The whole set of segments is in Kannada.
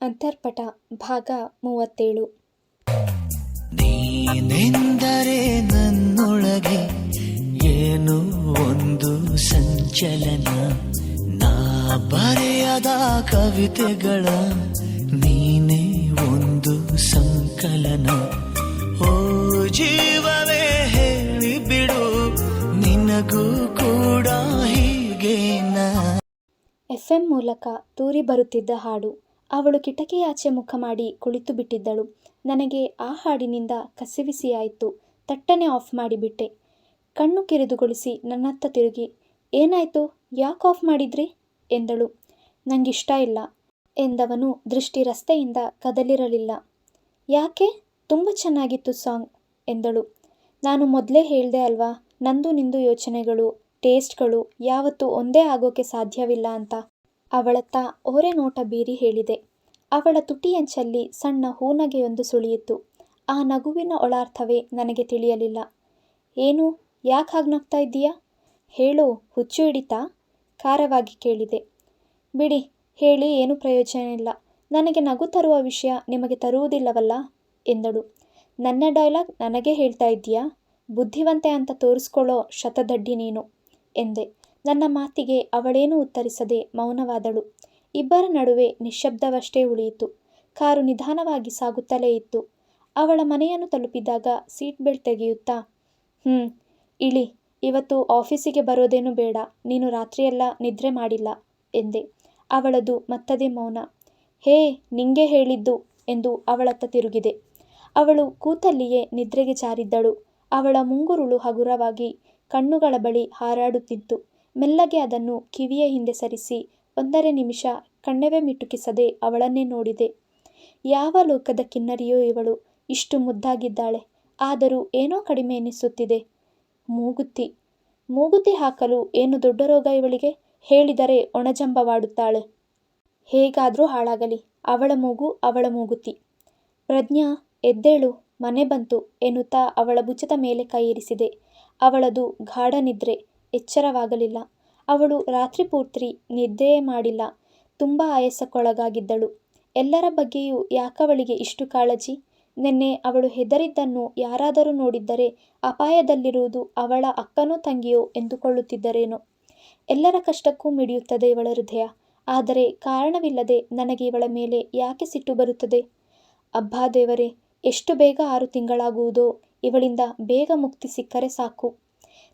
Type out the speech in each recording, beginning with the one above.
ಅಂತರ್ಪಟ ಭಾಗ ಮೂವತ್ತೇಳು. ನೀನೆಂದರೆ ನನ್ನೊಳಗೆ ಏನು ಒಂದು ಸಂಚಲನ? ನಾ ಬರೆಯದ ಕವಿತೆಗಳ ನೀನೇ ಒಂದು ಸಂಕಲನ. ಓ ಜೀವವೇ ಹೇಳಿಬಿಡು ನಿನಗೂ ಕೂಡ ಹೀಗೇನ? ಎಫ್ ಎಂ ಮೂಲಕ ತೂರಿ ಬರುತ್ತಿದ್ದ ಹಾಡು. ಅವಳು ಕಿಟಕಿಯಾಚೆ ಮುಖ ಮಾಡಿ ಕುಳಿತು ಬಿಟ್ಟಿದ್ದಳು. ನನಗೆ ಆ ಹಾಡಿನಿಂದ ಕಸಿವಿಸಿಯಾಯಿತು. ತಟ್ಟನೆ ಆಫ್ ಮಾಡಿಬಿಟ್ಟೆ. ಕಣ್ಣು ಕಿರಿದುಗೊಳಿಸಿ ನನ್ನತ್ತ ತಿರುಗಿ, ಏನಾಯಿತು? ಯಾಕೆ ಆಫ್ ಮಾಡಿದ್ರಿ? ಎಂದಳು. ನಂಗಿಷ್ಟ ಇಲ್ಲ ಎಂದವನು ದೃಷ್ಟಿ ರಸ್ತೆಯಿಂದ ಕದಲಿರಲಿಲ್ಲ. ಯಾಕೆ? ತುಂಬ ಚೆನ್ನಾಗಿತ್ತು ಸಾಂಗ್ ಎಂದಳು. ನಾನು ಮೊದಲೇ ಹೇಳಿದೆ ಅಲ್ವಾ, ನಂದು ನಿಂದು ಯೋಚನೆಗಳು ಟೇಸ್ಟ್ಗಳು ಯಾವತ್ತೂ ಒಂದೇ ಆಗೋಕೆ ಸಾಧ್ಯವಿಲ್ಲ ಅಂತ. ಅವಳತ್ತ ಓರೆ ನೋಟ ಬೀರಿ ಹೇಳಿದೆ. ಅವಳ ತುಟಿಯಂಚಲ್ಲಿ ಸಣ್ಣ ಹೂನಗೆಯೊಂದು ಸುಳಿಯಿತು. ಆ ನಗುವಿನ ಒಳಾರ್ಥವೇ ನನಗೆ ತಿಳಿಯಲಿಲ್ಲ. ಏನು, ಯಾಕೆ ಹಾಗೆ ನಗ್ತಾ ಇದ್ದೀಯಾ? ಹೇಳು, ಹುಚ್ಚು ಹಿಡಿತಾ? ಖಾರವಾಗಿ ಕೇಳಿದೆ. ಬಿಡಿ, ಹೇಳಿ, ಏನು ಪ್ರಯೋಜನ ಇಲ್ಲ ನನಗೆ ನಗು ತರುವ ವಿಷಯ ನಿಮಗೆ ತರುವುದಿಲ್ಲವಲ್ಲ? ಎಂದಳು. ನನ್ನ ಡೈಲಾಗ್ ನನಗೆ ಹೇಳ್ತಾ ಇದ್ದೀಯಾ? ಬುದ್ಧಿವಂತೆ ಅಂತ ತೋರಿಸ್ಕೊಳ್ಳೋ ಶತದಡ್ಡಿ ನೀನು, ಎಂದೆ. ನನ್ನ ಮಾತಿಗೆ ಅವಳೇನೂ ಉತ್ತರಿಸದೆ ಮೌನವಾದಳು. ಇಬ್ಬರ ನಡುವೆ ನಿಶ್ಶಬ್ದವಷ್ಟೇ ಉಳಿಯಿತು. ಕಾರು ನಿಧಾನವಾಗಿ ಸಾಗುತ್ತಲೇ ಇತ್ತು. ಅವಳ ಮನೆಯನ್ನು ತಲುಪಿದಾಗ ಸೀಟ್ ಬೆಲ್ಟ್ ತೆಗೆಯುತ್ತಾ ಹ್ಞೂ ಇಳಿ, ಇವತ್ತು ಆಫೀಸಿಗೆ ಬರೋದೇನು ಬೇಡ. ನೀನು ರಾತ್ರಿಯೆಲ್ಲ ನಿದ್ರೆ ಮಾಡಿಲ್ಲ, ಎಂದೆ. ಅವಳದು ಮತ್ತದೇ ಮೌನ. ಹೇ, ನಿಂಗೆ ಹೇಳಿದ್ದು, ಎಂದು ಅವಳತ್ತ ತಿರುಗಿದೆ. ಅವಳು ಕೂತಲ್ಲಿಯೇ ನಿದ್ರೆಗೆ ಜಾರಿದ್ದಳು. ಅವಳ ಮುಂಗುರುಳು ಹಗುರವಾಗಿ ಕಣ್ಣುಗಳ ಬಳಿ ಹಾರಾಡುತ್ತಿತ್ತು. ಮೆಲ್ಲಗೆ ಅದನ್ನು ಕಿವಿಯ ಹಿಂದೆ ಸರಿಸಿ ಒಂದರೆ ನಿಮಿಷ ಕಣ್ಣವೇ ಮಿಟುಕಿಸದೆ ಅವಳನ್ನೇ ನೋಡಿದೆ. ಯಾವ ಲೋಕದ ಕಿನ್ನರಿಯೋ ಇವಳು ಇಷ್ಟು ಮುದ್ದಾಗಿದ್ದಾಳೆ. ಆದರೂ ಏನೋ ಕಡಿಮೆ ಎನಿಸುತ್ತಿದೆ. ಮೂಗುತಿ. ಮೂಗುತಿ ಹಾಕಲು ಏನು ದೊಡ್ಡ ರೋಗ ಇವಳಿಗೆ? ಹೇಳಿದರೆ ಒಣಜಂಬವಾಡುತ್ತಾಳೆ. ಹೇಗಾದರೂ ಹಾಳಾಗಲಿ. ಅವಳ ಮೂಗು ಅವಳ ಮೂಗುತಿ. ಪ್ರಜ್ಞಾ, ಎದ್ದೇಳು. ಮನೆ ಬಂತು ಎನ್ನುತ್ತಾ ಅವಳ ಭುಜದ ಮೇಲೆ ಕೈ ಅವಳದು ಗಾಢ ನಿದ್ರೆ. ಎಚ್ಚರವಾಗಲಿಲ್ಲ. ಅವಳು ರಾತ್ರಿ ಪೂರ್ತಿ ನಿದ್ರೆಯೇ ಮಾಡಿಲ್ಲ. ತುಂಬ ಆಯಾಸಕ್ಕೊಳಗಾಗಿದ್ದಳು. ಎಲ್ಲರ ಬಗ್ಗೆಯೂ ಯಾಕವಳಿಗೆ ಇಷ್ಟು ಕಾಳಜಿ? ನಿನ್ನೆ ಅವಳು ಹೆದರಿದ್ದನ್ನು ಯಾರಾದರೂ ನೋಡಿದ್ದರೆ ಅಪಾಯದಲ್ಲಿರುವುದು ಅವಳ ಅಕ್ಕನೋ ತಂಗಿಯೋ ಎಂದುಕೊಳ್ಳುತ್ತಿದ್ದರೇನೋ. ಎಲ್ಲರ ಕಷ್ಟಕ್ಕೂ ಮಿಡಿಯುತ್ತದೆ ಇವಳ ಹೃದಯ. ಆದರೆ ಕಾರಣವಿಲ್ಲದೆ ನನಗೆ ಇವಳ ಮೇಲೆ ಯಾಕೆ ಸಿಟ್ಟು ಬರುತ್ತದೆ? ಅಬ್ಬಾ ದೇವರೇ, ಎಷ್ಟು ಬೇಗ ಆರು ತಿಂಗಳಾಗುವುದೋ, ಇವಳಿಂದ ಬೇಗ ಮುಕ್ತಿ ಸಿಕ್ಕರೆ ಸಾಕು.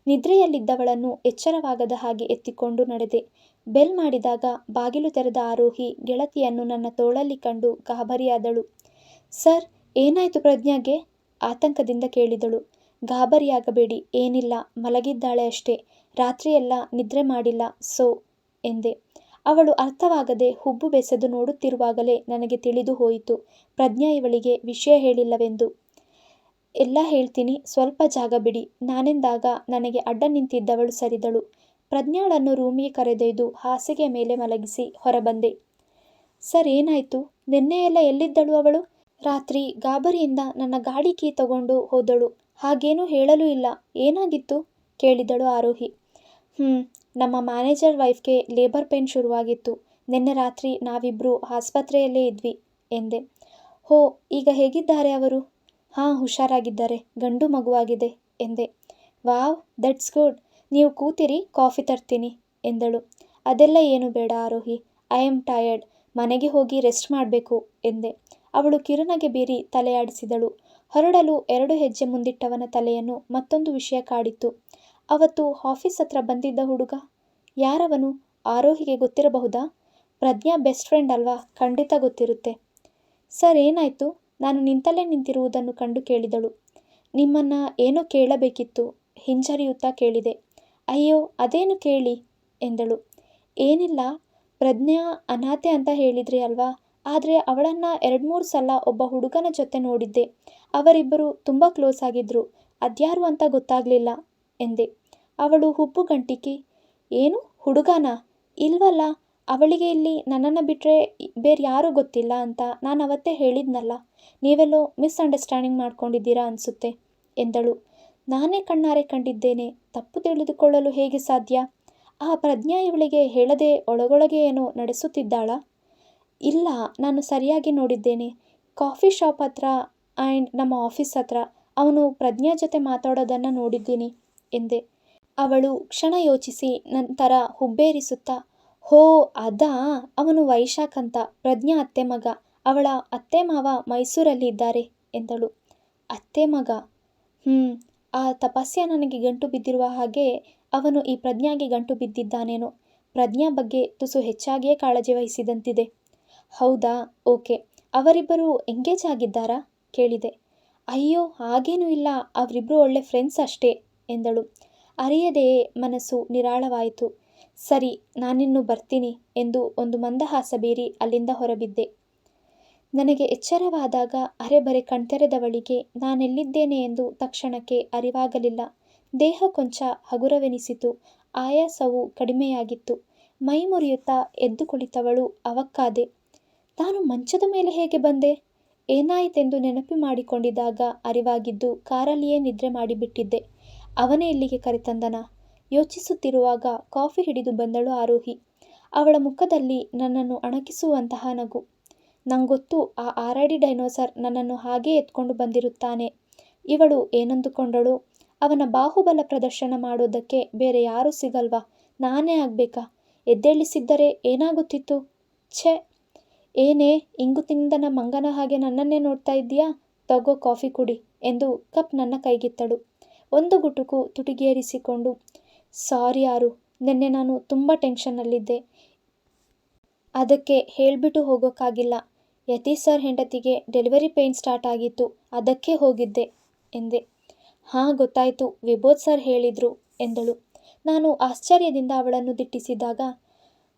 ನಿದ್ರೆಯಲ್ಲಿದ್ದವಳನ್ನು ಎಚ್ಚರವಾಗದ ಹಾಗೆ ಎತ್ತಿಕೊಂಡು ನಡೆದೆ. ಬೆಲ್ ಮಾಡಿದಾಗ ಬಾಗಿಲು ತೆರೆದ ಆರೋಹಿ ಗೆಳತಿಯನ್ನು ನನ್ನ ತೋಳಲ್ಲಿ ಕಂಡು ಗಾಬರಿಯಾದಳು. ಸರ್, ಏನಾಯಿತು ಪ್ರಜ್ಞಾಗೆ? ಆತಂಕದಿಂದ ಕೇಳಿದಳು. ಗಾಬರಿಯಾಗಬೇಡಿ, ಏನಿಲ್ಲ, ಮಲಗಿದ್ದಾಳೆ ಅಷ್ಟೇ. ರಾತ್ರಿಯೆಲ್ಲ ನಿದ್ರೆ ಮಾಡಿಲ್ಲ, ಸೋ" ಎಂದೆ. ಅವಳು ಅರ್ಥವಾಗದೆ ಹುಬ್ಬು ಬೆಸೆದು ನೋಡುತ್ತಿರುವಾಗಲೇ ನನಗೆ ತಿಳಿದು ಹೋಯಿತು. ಪ್ರಜ್ಞಾ ಇವಳಿಗೆ ವಿಷಯ ಹೇಳಿಲ್ಲವೆಂದು. ಎಲ್ಲ ಹೇಳ್ತೀನಿ, ಸ್ವಲ್ಪ ಜಾಗ ಬಿಡಿ. ನಾನೆಂದಾಗ ನನಗೆ ಅಡ್ಡ ನಿಂತಿದ್ದವಳು ಸರಿದಳು. ಪ್ರಜ್ಞಾಳನ್ನು ರೂಮಿಗೆ ಕರೆದೊಯ್ದು ಹಾಸಿಗೆ ಮೇಲೆ ಮಲಗಿಸಿ ಹೊರಬಂದೆ. ಸರ್, ಏನಾಯಿತು? ನಿನ್ನೆಯೆಲ್ಲ ಎಲ್ಲಿದ್ದಳು ಅವಳು? ರಾತ್ರಿ ಗಾಬರಿಯಿಂದ ನನ್ನ ಗಾಡಿ ಕೀ ತಗೊಂಡು ಹೋದಳು. ಹಾಗೇನೂ ಹೇಳಲೂ ಇಲ್ಲ. ಏನಾಗಿತ್ತು? ಕೇಳಿದಳು ಆರೋಹಿ. ಹ್ಞೂ ನಮ್ಮ ಮ್ಯಾನೇಜರ್ ವೈಫ್ಗೆ ಲೇಬರ್ ಪೇನ್ ಶುರುವಾಗಿತ್ತು. ನಿನ್ನೆ ರಾತ್ರಿ ನಾವಿಬ್ಬರು ಆಸ್ಪತ್ರೆಯಲ್ಲೇ ಇದ್ವಿ, ಎಂದೆ. ಹೋ, ಈಗ ಹೇಗಿದ್ದಾರೆ ಅವರು? ಹಾಂ, ಹುಷಾರಾಗಿದ್ದಾರೆ. ಗಂಡು ಮಗುವಾಗಿದೆ ಎಂದೆ. Wow, that's good. ನೀವು ಕೂತಿರಿ, ಕಾಫಿ ತರ್ತೀನಿ ಎಂದಳು. ಅದೆಲ್ಲ ಏನು ಬೇಡ ಆರೋಹಿ. I am tired. ಮನೆಗೆ ಹೋಗಿ ರೆಸ್ಟ್ ಮಾಡಬೇಕು ಎಂದೆ. ಅವಳು ಕಿರುನಗೆ ಬೀರಿ ತಲೆಯಾಡಿಸಿದಳು. ಹೊರಡಲು ಎರಡು ಹೆಜ್ಜೆ ಮುಂದಿಟ್ಟವನ ತಲೆಯನ್ನು ಮತ್ತೊಂದು ವಿಷಯ ಕಾಡಿತ್ತು. ಅವತ್ತು ಆಫೀಸ್ ಹತ್ರ ಬಂದಿದ್ದ ಹುಡುಗ? ಯಾರವನು? ಆರೋಹಿಗೆ ಗೊತ್ತಿರಬಹುದಾ? ಪ್ರಜ್ಞಾ ಬೆಸ್ಟ್ ಫ್ರೆಂಡ್ ಅಲ್ವಾ? ಖಂಡಿತ ಗೊತ್ತಿರುತ್ತೆ. ಸರ್, ಏನಾಯಿತು? ನಾನು ನಿಂತಲ್ಲೇ ನಿಂತಿರುವುದನ್ನು ಕಂಡು ಕೇಳಿದಳು. ನಿಮ್ಮನ್ನು ಏನೋ ಕೇಳಬೇಕಿತ್ತು, ಹಿಂಜರಿಯುತ್ತಾ ಕೇಳಿದೆ. ಅಯ್ಯೋ, ಅದೇನು ಕೇಳಿ? ಎಂದಳು. ಏನಿಲ್ಲ, ಪ್ರಜ್ಞಾ ಅನಾಥೆ ಅಂತ ಹೇಳಿದ್ರಿ ಅಲ್ವಾ? ಆದರೆ ಅವಳನ್ನು ಎರಡು ಮೂರು ಸಲ ಒಬ್ಬ ಹುಡುಗನ ಜೊತೆ ನೋಡಿದ್ದೆ. ಅವರಿಬ್ಬರು ತುಂಬ ಕ್ಲೋಸ್ ಆಗಿದ್ದರು ಅದ್ಯಾರು ಅಂತ ಗೊತ್ತಾಗಲಿಲ್ಲ, ಎಂದೆ. ಅವಳು ಹುಬ್ಬು ಗಂಟಿಕೆ ಏನು, ಹುಡುಗನ? ಇಲ್ವಲ್ಲ ಅವಳಿಗೆ ಇಲ್ಲಿ ನನ್ನನ್ನು ಬಿಟ್ಟರೆ ಬೇರೆ ಯಾರೂ ಗೊತ್ತಿಲ್ಲ ಅಂತ ನಾನು ಅವತ್ತೇ ಹೇಳಿದ್ನಲ್ಲ. ನೀವೆಲ್ಲೋ ಮಿಸ್ಅಂಡರ್ಸ್ಟ್ಯಾಂಡಿಂಗ್ ಮಾಡ್ಕೊಂಡಿದ್ದೀರಾ ಅನಿಸುತ್ತೆ, ಎಂದಳು. ನಾನೇ ಕಣ್ಣಾರೆ ಕಂಡಿದ್ದೇನೆ, ತಪ್ಪು ತಿಳಿದುಕೊಳ್ಳಲು ಹೇಗೆ ಸಾಧ್ಯ? ಆ ಪ್ರಜ್ಞಾ ಇವಳಿಗೆ ಹೇಳದೆ ಒಳಗೊಳಗೆ ಏನೋ ನಡೆಸುತ್ತಿದ್ದಾಳಾ? ಇಲ್ಲ, ನಾನು ಸರಿಯಾಗಿ ನೋಡಿದ್ದೇನೆ. ಕಾಫಿ ಶಾಪ್ ಹತ್ರ ಆ್ಯಂಡ್ ನಮ್ಮ ಆಫೀಸ್ ಹತ್ರ ಅವನು ಪ್ರಜ್ಞಾ ಜೊತೆ ಮಾತಾಡೋದನ್ನು ನೋಡಿದ್ದೀನಿ, ಎಂದೆ. ಅವಳು ಕ್ಷಣ ಯೋಚಿಸಿ ನಂತರ ಹುಬ್ಬೇರಿಸುತ್ತಾ ಹೋ, ಅದಾ ಅವನು ವೈಶಾಖ್ ಅಂತ ಪ್ರಜ್ಞಾ ಅತ್ತೆ ಮಗ, ಅವಳ ಅತ್ತೆ ಮಾವ ಮೈಸೂರಲ್ಲಿ ಇದ್ದಾರೆ ಎಂದಳು. ಅತ್ತೆ ಮಗ? ಹ್ಞೂ ಆ ತಪಸ್ಯ ನನಗೆ ಗಂಟು ಬಿದ್ದಿರುವ ಹಾಗೆ ಅವನು ಈ ಪ್ರಜ್ಞಾಗೆ ಗಂಟು ಬಿದ್ದಿದ್ದಾನೇನೋ. ಪ್ರಜ್ಞಾ ಬಗ್ಗೆ ತುಸು ಹೆಚ್ಚಾಗಿಯೇ ಕಾಳಜಿ ವಹಿಸಿದಂತಿದೆ. ಹೌದಾ? ಓಕೆ. ಅವರಿಬ್ಬರು ಎಂಗೇಜ್ ಆಗಿದ್ದಾರಾ? ಕೇಳಿದೆ. ಅಯ್ಯೋ, ಹಾಗೇನೂ ಇಲ್ಲ. ಅವರಿಬ್ಬರು ಒಳ್ಳೆ ಫ್ರೆಂಡ್ಸ್ ಅಷ್ಟೇ ಎಂದಳು. ಅರಿಯದೆಯೇ ಮನಸ್ಸು ನಿರಾಳವಾಯಿತು. ಸರಿ, ನಾನಿನ್ನು ಬರ್ತೀನಿ ಎಂದು ಒಂದು ಮಂದಹಾಸ ಬೀರಿ ಅಲ್ಲಿಂದ ಹೊರಬಿದ್ದೆ. ನನಗೆ ಎಚ್ಚರವಾದಾಗ ಅರೆಬರೆ ಕಣ್ತೆರೆದವಳಿಗೆ, ನಾನೆಲ್ಲಿದ್ದೇನೆ ಎಂದು ತಕ್ಷಣಕ್ಕೆ ಅರಿವಾಗಲಿಲ್ಲ. ದೇಹ ಕೊಂಚ ಹಗುರವೆನಿಸಿತು. ಆಯಾಸವು ಕಡಿಮೆಯಾಗಿತ್ತು. ಮೈ ಮುರಿಯುತ್ತಾ ಎದ್ದು ಕುಳಿತವಳು ಅವಕ್ಕಾದೆ, ನಾನು ಮಂಚದ ಮೇಲೆ ಹೇಗೆ ಬಂದೆ? ಏನಾಯಿತೆಂದು ನೆನಪು ಮಾಡಿಕೊಂಡಿದ್ದಾಗ ಅರಿವಾಗಿದ್ದು ಕಾರಲ್ಲಿಯೇ ನಿದ್ರೆ ಮಾಡಿಬಿಟ್ಟಿದ್ದೆ. ಅವನೇ ಇಲ್ಲಿಗೆ ಕರೆತಂದನ. ಯೋಚಿಸುತ್ತಿರುವಾಗ ಕಾಫಿ ಹಿಡಿದು ಬಂದಳು ಆರೋಹಿ. ಅವಳ ಮುಖದಲ್ಲಿ ನನ್ನನ್ನು ಅಣಕಿಸುವಂತಹ ನಗು. ನಂಗೊತ್ತು ಆ ಆರಡಿ ಡೈನೋಸರ್ ನನ್ನನ್ನು ಹಾಗೇ ಎತ್ಕೊಂಡು ಬಂದಿರುತ್ತಾನೆ. ಇವಳು ಏನಂದುಕೊಂಡಳು, ಅವನ ಬಾಹುಬಲ ಪ್ರದರ್ಶನ ಮಾಡೋದಕ್ಕೆ ಬೇರೆ ಯಾರೂ ಸಿಗಲ್ವಾ? ನಾನೇ ಆಗಬೇಕಾ? ಎದ್ದೇಳಿಸಿದ್ದರೆ ಏನಾಗುತ್ತಿತ್ತು? ಛೆ! ಏನೇ, ಇಂಗು ತಿಂದನ ಮಂಗನ ಹಾಗೆ ನನ್ನನ್ನೇ ನೋಡ್ತಾ ಇದ್ದೀಯಾ? ತಗೋ ಕಾಫಿ ಕುಡಿ ಎಂದು ಕಪ್ ನನ್ನ ಕೈಗಿತ್ತಳು. ಒಂದು ಗುಟುಕು ತುಟಿಗೇರಿಸಿಕೊಂಡು ಸಾರಿ ಯಾರು, ನಿನ್ನೆ ನಾನು ತುಂಬ ಟೆನ್ಷನ್ನಲ್ಲಿದ್ದೆ. ಅದಕ್ಕೆ ಹೇಳಿಬಿಟ್ಟು ಹೋಗೋಕ್ಕಾಗಿಲ್ಲ. ಯತಿ ಸರ್ ಹೆಂಡತಿಗೆ ಡೆಲಿವರಿ ಪೇಯ್ನ್ ಸ್ಟಾರ್ಟ್ ಆಗಿತ್ತು, ಅದಕ್ಕೆ ಹೋಗಿದ್ದೆ, ಎಂದೆ. ಹಾಂ, ಗೊತ್ತಾಯಿತು ವಿಬೋಧ್ ಸರ್ ಹೇಳಿದರು, ಎಂದಳು. ನಾನು ಆಶ್ಚರ್ಯದಿಂದ ಅವಳನ್ನು ದಿಟ್ಟಿಸಿದಾಗ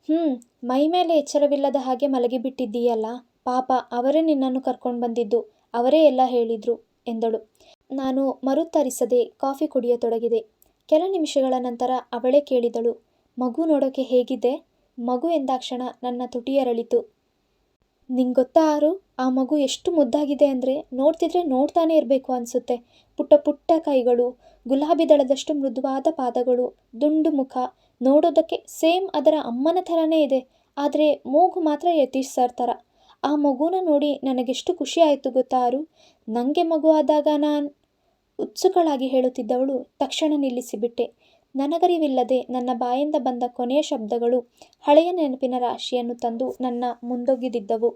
ಹ್ಞೂ ಮೈ ಮೇಲೆ ಎಚ್ಚರವಿಲ್ಲದ ಹಾಗೆ ಮಲಗಿಬಿಟ್ಟಿದ್ದೀಯಲ್ಲ, ಪಾಪ, ಅವರೇ ನಿನ್ನನ್ನು ಕರ್ಕೊಂಡು ಬಂದಿದ್ದು, ಅವರೇ ಎಲ್ಲ ಹೇಳಿದರು, ಎಂದಳು. ನಾನು ಮರುತ್ತರಿಸದೆ ಕಾಫಿ ಕುಡಿಯತೊಡಗಿದೆ. ಕೆಲ ನಿಮಿಷಗಳ ನಂತರ ಅವಳೇ ಕೇಳಿದಳು, ಮಗು ನೋಡೋಕೆ ಹೇಗಿದೆ? ಮಗು ಎಂದಾಕ್ಷಣ ನನ್ನ ತುಟಿಯರಳಿತು ನಿಂಗೊತ್ತಾ ಆರು, ಆ ಮಗು ಎಷ್ಟು ಮುದ್ದಾಗಿದೆ ಅಂದರೆ ನೋಡ್ತಿದ್ರೆ ನೋಡ್ತಾನೆ ಇರಬೇಕು ಅನಿಸುತ್ತೆ. ಪುಟ್ಟ ಪುಟ್ಟ ಕೈಗಳು, ಗುಲಾಬಿ ದಳದಷ್ಟು ಮೃದುವಾದ ಪಾದಗಳು, ದುಂಡು ಮುಖ ನೋಡೋದಕ್ಕೆ ಸೇಮ್ ಅದರ ಅಮ್ಮನ ಥರನೇ ಇದೆ. ಆದರೆ ಮೂಗು ಮಾತ್ರ ಯತೀಶ್ ಸರ್ ಥರ. ಆ ಮಗುನ ನೋಡಿ ನನಗೆಷ್ಟು ಖುಷಿ ಆಯಿತು ಗೊತ್ತಾ ಆರು? ನನಗೆ ಮಗು ಆದಾಗ ನಾನು ಉತ್ಸುಕಳಾಗಿ ಹೇಳುತ್ತಿದ್ದವಳು ತಕ್ಷಣ ನಿಲ್ಲಿಸಿಬಿಟ್ಟೆ. ನನಗರಿವಿಲ್ಲದೆ ನನ್ನ ಬಾಯಿಂದ ಬಂದ ಕೊನೆಯ ಶಬ್ದಗಳು ಹಳೆಯ ನೆನಪಿನ ರಾಶಿಯನ್ನು ತಂದು ನನ್ನ ಮುಂದೊಗ್ಗಿದಿದ್ದವು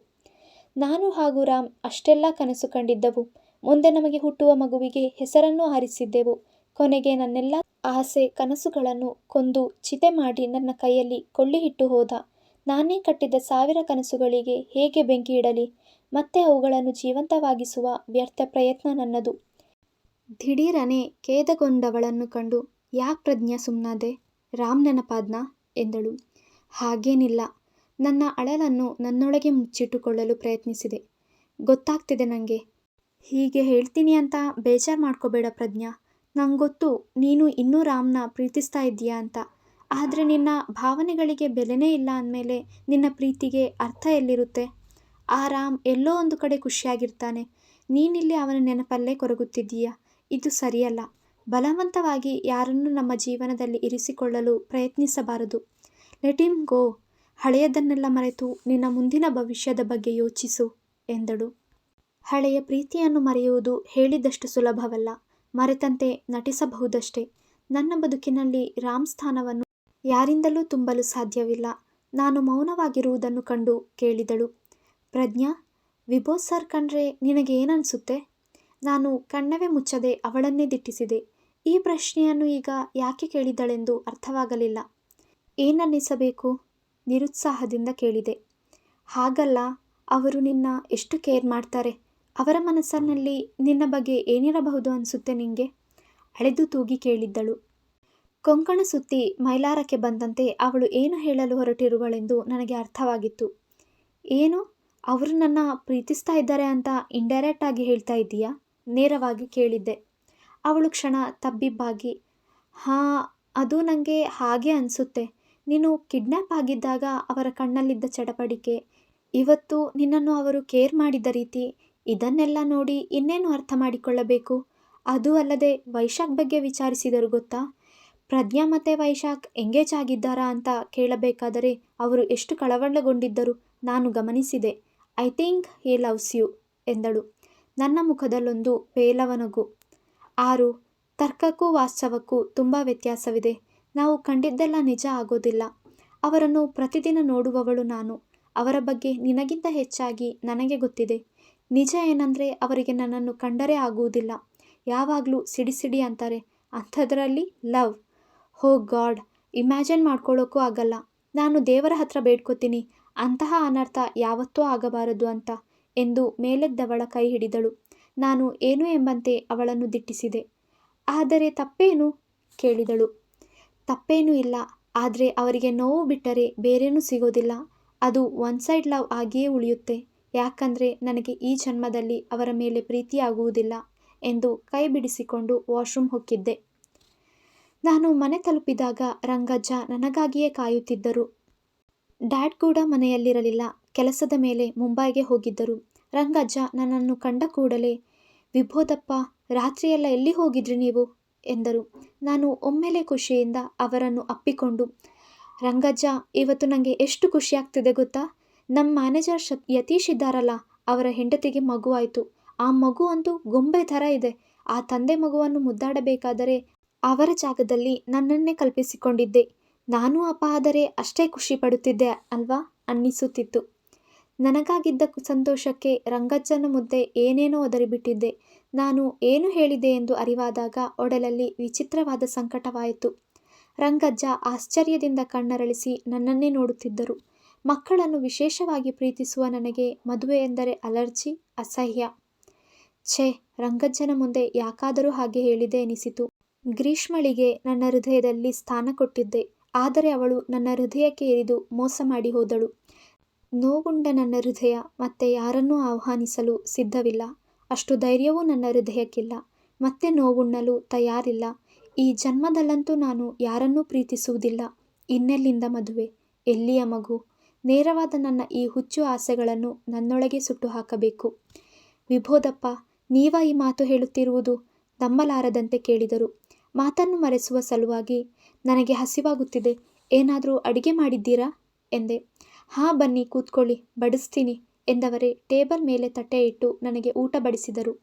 ನಾನು ಹಾಗೂ ರಾಮ್ ಅಷ್ಟೆಲ್ಲ ಕನಸು ಕಂಡಿದ್ದವು. ಮುಂದೆ ನಮಗೆ ಹುಟ್ಟುವ ಮಗುವಿಗೆ ಹೆಸರನ್ನು ಆರಿಸಿದ್ದೆವು ಕೊನೆಗೆ ನನ್ನೆಲ್ಲ ಆಸೆ ಕನಸುಗಳನ್ನು ಕೊಂದು ಚಿತೆ ಮಾಡಿ ನನ್ನ ಕೈಯಲ್ಲಿ ಕೊಳ್ಳಿ ಹಿಟ್ಟು ಹೋದ. ನಾನೇ ಕಟ್ಟಿದ್ದ ಸಾವಿರ ಕನಸುಗಳಿಗೆ ಹೇಗೆ ಬೆಂಕಿ ಇಡಲಿ? ಮತ್ತೆ ಅವುಗಳನ್ನು ಜೀವಂತವಾಗಿಸುವ ವ್ಯರ್ಥ ಪ್ರಯತ್ನ ನನ್ನದು. ದಿಢೀರನೆ ಖೇದಗೊಂಡವಳನ್ನು ಕಂಡು, ಯಾಕೆ ಪ್ರಜ್ಞಾ ಸುಮ್ಮನಾದೆ ರಾಮ್ ನೆನಪಾದ್ನ? ಎಂದಳು. ಹಾಗೇನಿಲ್ಲ. ನನ್ನ ಅಳಲನ್ನು ನನ್ನೊಳಗೆ ಮುಚ್ಚಿಟ್ಟುಕೊಳ್ಳಲು ಪ್ರಯತ್ನಿಸಿದೆ. ಗೊತ್ತಾಗ್ತಿದೆ ನನಗೆ ಹೀಗೆ ಹೇಳ್ತೀನಿ ಅಂತ ಬೇಜಾರು ಮಾಡ್ಕೋಬೇಡ ಪ್ರಜ್ಞಾ. ನಂಗೊತ್ತು ನೀನು ಇನ್ನೂ ರಾಮ್ನ ಪ್ರೀತಿಸ್ತಾ ಇದ್ದೀಯಾ ಅಂತ. ಆದರೆ ನಿನ್ನ ಭಾವನೆಗಳಿಗೆ ಬೆಲೆನೇ ಇಲ್ಲ ಅಂದಮೇಲೆ ನಿನ್ನ ಪ್ರೀತಿಗೆ ಅರ್ಥ ಎಲ್ಲಿರುತ್ತೆ? ಆ ರಾಮ್ ಎಲ್ಲೋ ಒಂದು ಕಡೆ ಖುಷಿಯಾಗಿರ್ತಾನೆ. ನೀನಿಲ್ಲಿ ಅವನ ನೆನಪಲ್ಲೇ ಕೊರಗುತ್ತಿದ್ದೀಯ? ಇದು ಸರಿಯಲ್ಲ. ಬಲವಂತವಾಗಿ ಯಾರನ್ನು ನಮ್ಮ ಜೀವನದಲ್ಲಿ ಇರಿಸಿಕೊಳ್ಳಲು ಪ್ರಯತ್ನಿಸಬಾರದು. ಲೆಟ್ ಗೋ ಹಳೆಯದನ್ನೆಲ್ಲ ಮರೆತು ನಿನ್ನ ಮುಂದಿನ ಭವಿಷ್ಯದ ಬಗ್ಗೆ ಯೋಚಿಸು, ಎಂದಳು. ಹಳೆಯ ಪ್ರೀತಿಯನ್ನು ಮರೆಯುವುದು ಹೇಳಿದಷ್ಟು ಸುಲಭವಲ್ಲ. ಮರೆತಂತೆ ನಟಿಸಬಹುದಷ್ಟೇ. ನನ್ನ ಬದುಕಿನಲ್ಲಿ ರಾಮ್ ಸ್ಥಾನವನ್ನು ಯಾರಿಂದಲೂ ತುಂಬಲು ಸಾಧ್ಯವಿಲ್ಲ. ನಾನು ಮೌನವಾಗಿರುವುದನ್ನು ಕಂಡು ಕೇಳಿದಳು. ಪ್ರಜ್ಞಾ ವಿಭೋ ಸರ್ ಕಂಡ್ರೆ ನಿನಗೆ ಏನನ್ಸುತ್ತೆ? ನಾನು ಕಣ್ಣವೇ ಮುಚ್ಚದೆ ಅವಳನ್ನೇ ದಿಟ್ಟಿಸಿದೆ. ಈ ಪ್ರಶ್ನೆಯನ್ನು ಈಗ ಯಾಕೆ ಕೇಳಿದಳೆಂದು ಅರ್ಥವಾಗಲಿಲ್ಲ. ಏನನ್ನಿಸಬೇಕು? ನಿರುತ್ಸಾಹದಿಂದ ಕೇಳಿದೆ. ಹಾಗಲ್ಲ, ಅವರು ನಿನ್ನ ಎಷ್ಟು ಕೇರ್ ಮಾಡ್ತಾರೆ? ಅವರ ಮನಸ್ಸಿನಲ್ಲಿ ನಿನ್ನ ಬಗ್ಗೆ ಏನಿರಬಹುದು ಅನಿಸುತ್ತೆ ನಿಂಗೆ? ಅಳೆದು ತೂಗಿ ಕೇಳಿದ್ದಳು. ಕೊಂಕಣ ಸುತ್ತಿ ಮೈಲಾರಕ್ಕೆ ಬಂದಂತೆ ಅವಳು ಏನು ಹೇಳಲು ಹೊರಟಿರುವಳೆಂದು ನನಗೆ ಅರ್ಥವಾಗಿತ್ತು. ಏನು? ಅವರು ನನ್ನ ಪ್ರೀತಿಸ್ತಾ ಇದ್ದಾರೆ ಅಂತ ಇಂಡೈರೆಕ್ಟ್ ಆಗಿ ಹೇಳ್ತಾ ಇದ್ದೀಯಾ? ನೇರವಾಗಿ ಕೇಳಿದ್ದೆ. ಅವಳು ಕ್ಷಣ ತಬ್ಬಿಬ್ಬಾಗಿ, ಹಾಂ, ಅದು ನನಗೆ ಹಾಗೆ ಅನಿಸುತ್ತೆ. ನೀನು ಕಿಡ್ನ್ಯಾಪ್ ಆಗಿದ್ದಾಗ ಅವರ ಕಣ್ಣಲ್ಲಿದ್ದ ಚಡಪಡಿಕೆ, ಇವತ್ತು ನಿನ್ನನ್ನು ಅವರು ಕೇರ್ ಮಾಡಿದ ರೀತಿ ಇದನ್ನೆಲ್ಲ ನೋಡಿ ಇನ್ನೇನು ಅರ್ಥ ಮಾಡಿಕೊಳ್ಳಬೇಕು? ಅದು ಅಲ್ಲದೆ ವೈಶಾಖ್ ಬಗ್ಗೆ ವಿಚಾರಿಸಿದರು ಗೊತ್ತಾ? ಪ್ರಜ್ಞಾ ಮತ್ತು ವೈಶಾಖ್ ಎಂಗೇಜ್ ಆಗಿದ್ದಾರಾ ಅಂತ ಕೇಳಬೇಕಾದರೆ ಅವರು ಎಷ್ಟು ಕಳವಳಗೊಂಡಿದ್ದರು ನಾನು ಗಮನಿಸಿದೆ. I think he loves you, ಎಂದಳು. ನನ್ನ ಮುಖದಲ್ಲೊಂದು ಪೇಲವನಗು ಆರು, ತರ್ಕಕ್ಕೂ ವಾಸ್ತವಕ್ಕೂ ತುಂಬ ವ್ಯತ್ಯಾಸವಿದೆ. ನಾವು ಕಂಡಿದ್ದೆಲ್ಲ ನಿಜ ಆಗೋದಿಲ್ಲ. ಅವರನ್ನು ಪ್ರತಿದಿನ ನೋಡುವವಳು ನಾನು. ಅವರ ಬಗ್ಗೆ ನಿನಗಿಂತ ಹೆಚ್ಚಾಗಿ ನನಗೆ ಗೊತ್ತಿದೆ. ನಿಜ ಏನಂದರೆ ಅವರಿಗೆ ನನ್ನನ್ನು ಕಂಡರೆ ಆಗುವುದಿಲ್ಲ. ಯಾವಾಗಲೂ ಸಿಡಿ ಸಿಡಿ ಅಂತಾರೆ. ಅಂಥದ್ರಲ್ಲಿ ಲವ್. ಹೋ ಗಾಡ್, ಇಮ್ಯಾಜಿನ್ ಮಾಡ್ಕೊಳ್ಳೋಕ್ಕೂ ಆಗಲ್ಲ. ನಾನು ದೇವರ ಹತ್ರ ಬೇಡ್ಕೋತೀನಿ. ಅಂತಹ ಅನರ್ಥ ಯಾವತ್ತೂ ಆಗಬಾರದು ಅಂತ. ಎಂದು ಮೇಲೆದ್ದವಳ ಕೈ ಹಿಡಿದಳು. ನಾನು ಏನು ಎಂಬಂತೆ ಅವಳನ್ನು ದಿಟ್ಟಿಸಿದೆ. ಆದರೆ ತಪ್ಪೇನು? ಕೇಳಿದಳು. ತಪ್ಪೇನೂ ಇಲ್ಲ. ಆದರೆ ಅವರಿಗೆ ನೋವು ಬಿಟ್ಟರೆ ಬೇರೇನೂ ಸಿಗೋದಿಲ್ಲ. ಅದು ಒನ್ ಸೈಡ್ ಲವ್ ಆಗಿಯೇ ಉಳಿಯುತ್ತೆ. ಯಾಕಂದರೆ ನನಗೆ ಈ ಜನ್ಮದಲ್ಲಿ ಅವರ ಮೇಲೆ ಪ್ರೀತಿಯಾಗುವುದಿಲ್ಲ ಎಂದು ಕೈ ಬಿಡಿಸಿಕೊಂಡು ವಾಶ್ರೂಮ್ ಹೊಕ್ಕಿದ್ದೆ. ನಾನು ಮನೆ ತಲುಪಿದಾಗ ರಂಗಜ್ಜ ನನಗಾಗಿಯೇ ಕಾಯುತ್ತಿದ್ದರು. ಡ್ಯಾಡ್ ಕೂಡ ಮನೆಯಲ್ಲಿರಲಿಲ್ಲ. ಕೆಲಸದ ಮೇಲೆ ಮುಂಬೈಗೆ ಹೋಗಿದ್ದರು. ರಂಗಜ್ಜ, ನನ್ನನ್ನು ಕಂಡ ಕೂಡಲೇ, ವಿಭೋದಪ್ಪ, ರಾತ್ರಿಯೆಲ್ಲ ಎಲ್ಲಿ ಹೋಗಿದ್ರಿ ನೀವು? ಎಂದರು. ನಾನು ಒಮ್ಮೆಲೆ ಖುಷಿಯಿಂದ ಅವರನ್ನು ಅಪ್ಪಿಕೊಂಡು, ರಂಗಜ್ಜ, ಇವತ್ತು ನನಗೆ ಎಷ್ಟು ಖುಷಿಯಾಗ್ತಿದೆ ಗೊತ್ತಾ? ನಮ್ಮ ಮ್ಯಾನೇಜರ್ ಶ, ಯತೀಶ್ ಇದ್ದಾರಲ್ಲ, ಅವರ ಹೆಂಡತಿಗೆ ಮಗುವಾಯಿತು. ಆ ಮಗು ಅಂತೂ ಗೊಂಬೆ ಥರ ಇದೆ. ಆ ತಂದೆ ಮಗುವನ್ನು ಮುದ್ದಾಡಬೇಕಾದರೆ ಅವರ ಜಾಗದಲ್ಲಿ ನನ್ನನ್ನೇ ಕಲ್ಪಿಸಿಕೊಂಡಿದ್ದೆ. ನಾನು ಅಪ್ಪ ಆದರೆ ಅಷ್ಟೇ ಖುಷಿ ಪಡುತ್ತಿದ್ದೆ ಅಲ್ವಾ? ಅನ್ನಿಸುತ್ತಿತ್ತು. ನನಗಾಗಿದ್ದ ಸಂತೋಷಕ್ಕೆ ರಂಗಜ್ಜನ ಮುದ್ದೆ ಏನೇನೋ ಒದರಿಬಿಟ್ಟಿದ್ದೆ. ನಾನು ಏನು ಹೇಳಿದೆ ಎಂದು ಅರಿವಾದಾಗ ಒಡಲಲ್ಲಿ ವಿಚಿತ್ರವಾದ ಸಂಕಟವಾಯಿತು. ರಂಗಜ್ಜ ಆಶ್ಚರ್ಯದಿಂದ ಕಣ್ಣರಳಿಸಿ ನನ್ನನ್ನೇ ನೋಡುತ್ತಿದ್ದರು. ಮಕ್ಕಳನ್ನು ವಿಶೇಷವಾಗಿ ಪ್ರೀತಿಸುವ ನನಗೆ ಮದುವೆ ಎಂದರೆ ಅಲರ್ಜಿ, ಅಸಹ್ಯ. ಛೇ, ರಂಗಜ್ಜನ ಮುಂದೆ ಯಾಕಾದರೂ ಹಾಗೆ ಹೇಳಿದೆ ಎನಿಸಿತು ಗ್ರೀಷ್ಮಳಿಗೆ ನನ್ನ ಹೃದಯದಲ್ಲಿ ಸ್ಥಾನ ಕೊಟ್ಟಿದ್ದೆ. ಆದರೆ ಅವಳು ನನ್ನ ಹೃದಯಕ್ಕೆ ಇರಿದು ಮೋಸ ಮಾಡಿ ಹೋದಳು. ನೋವುಂಡ ನನ್ನ ಹೃದಯ ಮತ್ತೆ ಯಾರನ್ನೂ ಆಹ್ವಾನಿಸಲು ಸಿದ್ಧವಿಲ್ಲ. ಅಷ್ಟು ಧೈರ್ಯವೂ ನನ್ನ ಹೃದಯಕ್ಕಿಲ್ಲ. ಮತ್ತೆ ನೋವುಣ್ಣಲು ತಯಾರಿಲ್ಲ. ಈ ಜನ್ಮದಲ್ಲಂತೂ ನಾನು ಯಾರನ್ನೂ ಪ್ರೀತಿಸುವುದಿಲ್ಲ. ಇನ್ನೆಲ್ಲಿಂದ ಮದುವೆ? ಎಲ್ಲಿಯ ಮಗು? ನೇರವಾದ ನನ್ನ ಈ ಹುಚ್ಚು ಆಸೆಗಳನ್ನು ನನ್ನೊಳಗೆ ಸುಟ್ಟು ಹಾಕಬೇಕು ವಿಭೋದಪ್ಪ, ನೀವ ಈ ಮಾತು ಹೇಳುತ್ತಿರುವುದು ನಂಬಲಾರದಂತೆ ಕೇಳಿದರು. ಮಾತನ್ನು ಮರೆಸುವ ಸಲುವಾಗಿ, ನನಗೆ ಹಸಿವಾಗುತ್ತಿದೆ. ಏನಾದರೂ ಅಡಿಗೆ ಮಾಡಿದ್ದೀರಾ? ಎಂದೆ. ಹಾಂ ಬನ್ನಿ ಕೂತ್ಕೊಳ್ಳಿ, ಬಡಿಸ್ತೀನಿ ಎಂದವರೇ ಟೇಬಲ್ ಮೇಲೆ ತಟ್ಟೆ ಇಟ್ಟು ನನಗೆ ಊಟ ಬಡಿಸಿದರು.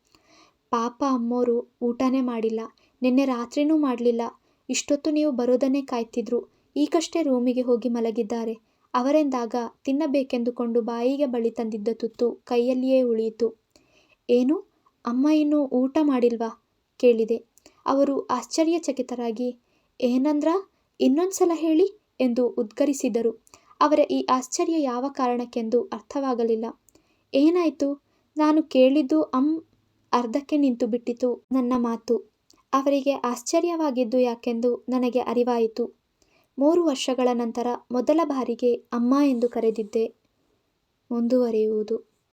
ಪಾಪ ಅಮ್ಮೋರು ಊಟನೇ ಮಾಡಿಲ್ಲ, ನಿನ್ನೆ ರಾತ್ರಿನೂ ಮಾಡಲಿಲ್ಲ, ಇಷ್ಟೊತ್ತು ನೀವು ಬರೋದನ್ನೇ ಕಾಯ್ತಿದ್ರು, ಈಗಷ್ಟೇ ರೂಮಿಗೆ ಹೋಗಿ ಮಲಗಿದ್ದಾರೆ, ಅವರೆಂದಾಗ ತಿನ್ನಬೇಕೆಂದುಕೊಂಡು ಬಾಯಿಗೆ ಬಳಿ ತಂದಿದ್ದ ತುತ್ತು ಕೈಯಲ್ಲಿಯೇ ಉಳಿಯಿತು. ಏನು, ಅಮ್ಮ ಇನ್ನೂ ಊಟ ಮಾಡಿಲ್ವಾ? ಕೇಳಿದೆ. ಅವರು ಆಶ್ಚರ್ಯಚಕಿತರಾಗಿ, ಏನಂದ್ರ ಇನ್ನೊಂದು ಸಲ ಹೇಳಿ ಎಂದು ಉದ್ಗರಿಸಿದರು. ಅವರ ಈ ಆಶ್ಚರ್ಯ ಯಾವ ಕಾರಣಕ್ಕೆಂದು ಅರ್ಥವಾಗಲಿಲ್ಲ. ಏನಾಯಿತು? ನಾನು ಕೇಳಿದ್ದು ಅಮ್ ಅರ್ಧಕ್ಕೆ ನಿಂತು ಬಿಟ್ಟಿತು ನನ್ನ ಮಾತು. ಅವರಿಗೆ ಆಶ್ಚರ್ಯವಾಗಿದ್ದು ಯಾಕೆಂದು ನನಗೆ ಅರಿವಾಯಿತು. ಮೂರು ವರ್ಷಗಳ ನಂತರ ಮೊದಲ ಬಾರಿಗೆ ಅಮ್ಮ ಎಂದು ಕರೆದಿದ್ದೆ. ಮುಂದುವರಿಯುವುದು.